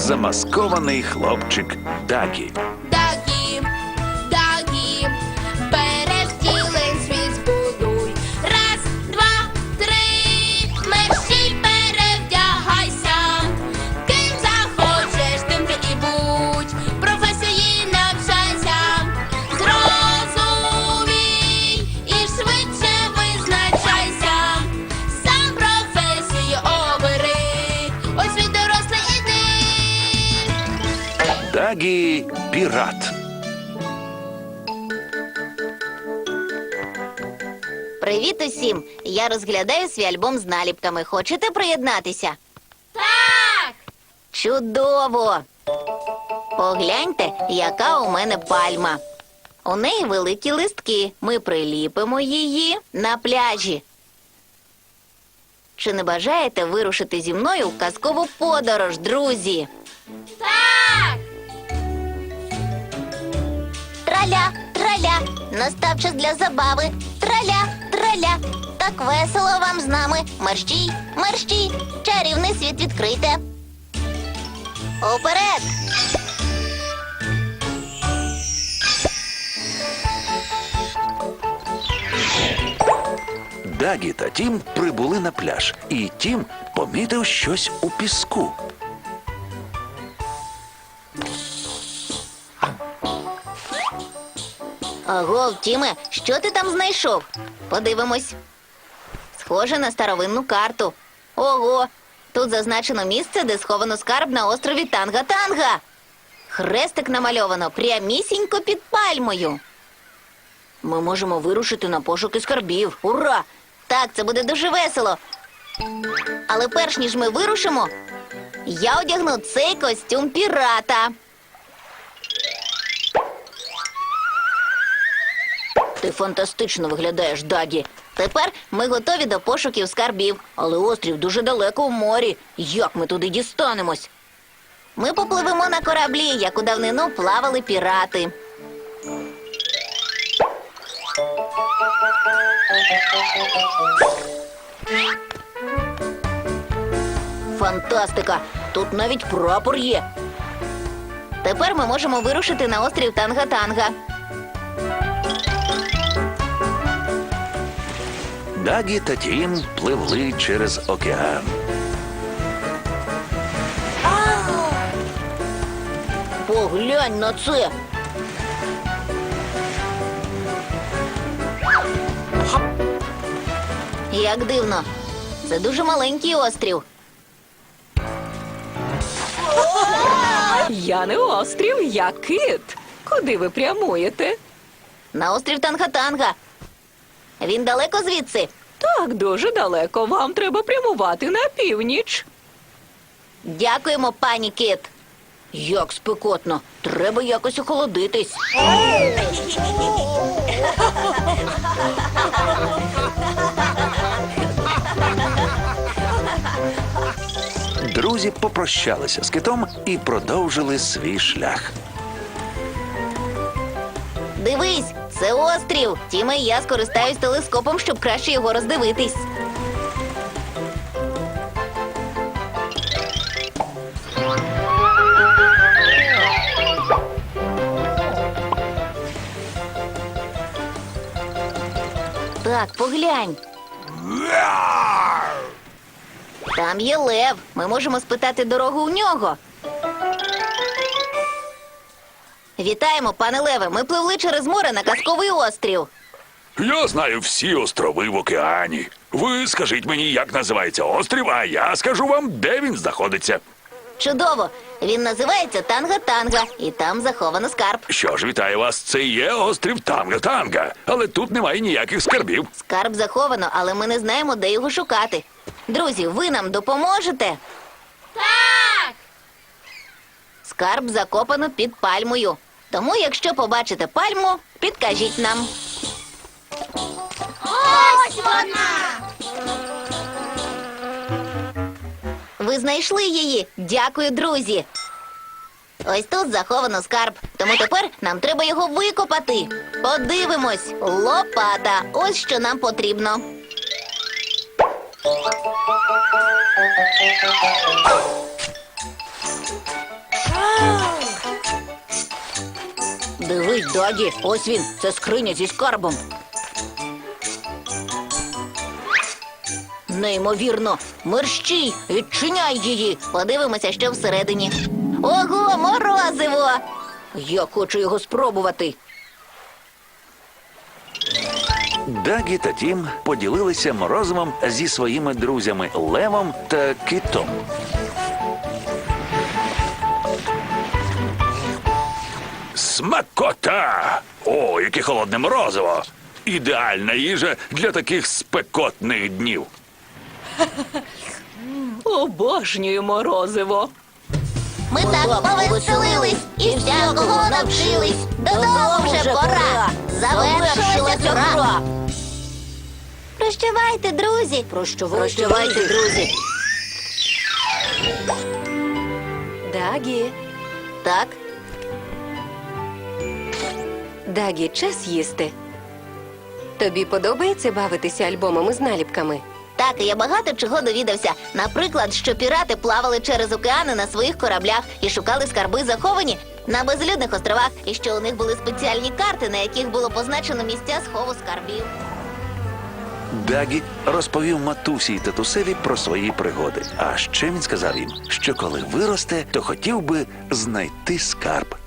замаскований хлопчик Дагі. Дагі пірат. Привіт усім! Я розглядаю свій альбом з наліпками. Хочете приєднатися? Так! Чудово! Погляньте, яка у мене пальма. У неї великі листки. Ми приліпимо її на пляжі. Чи не бажаєте вирушити зі мною в казкову подорож, друзі? Траля, траля, настав час для забави. Траля, траля, так весело вам з нами. Мерщій, мерщій, чарівний світ відкрийте. Уперед! Дагі та Тім прибули на пляж, і Тім помітив щось у піску. Аго, Тіме, що ти там знайшов? Подивимось. Схоже на старовинну карту. Ого, тут зазначено місце, де сховано скарб на острові Танга-Танга. Хрестик намальовано прямісінько під пальмою. Ми можемо вирушити на пошуки скарбів. Ура! Так, це буде дуже весело. Але перш ніж ми вирушимо, я одягну цей костюм пірата. Ти фантастично виглядаєш, Дагі. Тепер ми готові до пошуків скарбів, але острів дуже далеко в морі. Як ми туди дістанемось? Ми попливемо на кораблі, як у давнину плавали пірати. Фантастика! Тут навіть прапор є. Тепер ми можемо вирушити на острів Танга-Танга. Дагі та Тім пливли через океан. Поглянь на це. Як дивно. Це дуже маленький острів. Я не острів, я кит. Куди ви прямуєте? На острів Танга-Танга. Він далеко звідси. Так, дуже далеко. Вам треба прямувати на північ. Дякуємо, пані Кит. Як спекотно. Треба якось охолодитись. Друзі попрощалися з китом і продовжили свій шлях. Дивись, це острів. Тіме я скористаюсь телескопом, щоб краще його роздивитись. Так, поглянь. Там є лев. Ми можемо спитати дорогу у нього. Вітаємо, пане Леве. Ми пливли через море на казковий острів. Я знаю всі острови в океані. Ви скажіть мені, як називається острів, а я скажу вам, де він знаходиться. Чудово! Він називається Танга-Танга, і там заховано скарб. Що ж, вітаю вас, це є острів Танга-Танга, але тут немає ніяких скарбів. Скарб заховано, але ми не знаємо, де його шукати. Друзі, ви нам допоможете? Так! Скарб закопано під пальмою. Тому, якщо побачите пальму, підкажіть нам. Ось вона! Ви знайшли її. Дякую, друзі. Ось тут заховано скарб. Тому тепер нам треба його викопати. Подивимось. Лопата. Ось що нам потрібно. Дивись, Дагі, ось він, це скриня зі скарбом. Неймовірно, мерщій, відчиняй її. Подивимося, що всередині. Ого, морозиво! Я хочу його спробувати. Дагі та Тім поділилися морозивом зі своїми друзями Левом та Китом. Смакота! О, яке холодне морозиво! Ідеальна їжа для таких спекотних днів. Обожнюю морозиво. Ми так повеселились і всякого навчились. Додому вже пора. Завершилася гра. Прощавайте, друзі. Прощавайте, друзі. Дагі, Так, Дагі, час їсти. Тобі подобається бавитися альбомами з наліпками? так, і я багато чого довідався. Наприклад, що пірати плавали через океани на своїх кораблях і шукали скарби заховані на безлюдних островах, і що у них були спеціальні карти, на яких було позначено місця схову скарбів. Дагі розповів матусі й татусеві про свої пригоди. А ще він сказав їм, що коли виросте, то хотів би знайти скарб.